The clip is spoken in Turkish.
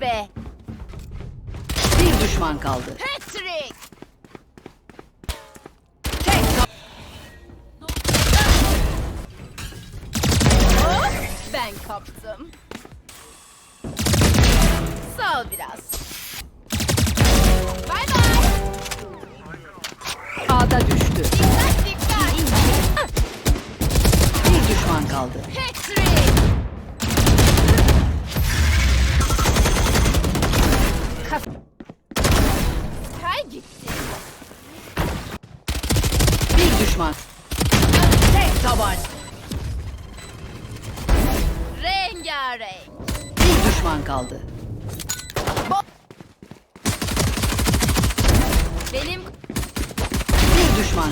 be. Bir düşman kaldı. Patrick. Hop, ben kaptım. Sağ ol biraz. Bay bay. A'da düştü. Dikkat dikkat. Bir düşman kaldı. Patrick. Düşman. Tek taban. Rengarenk. Bir düşman kaldı. Benim Bir düşman.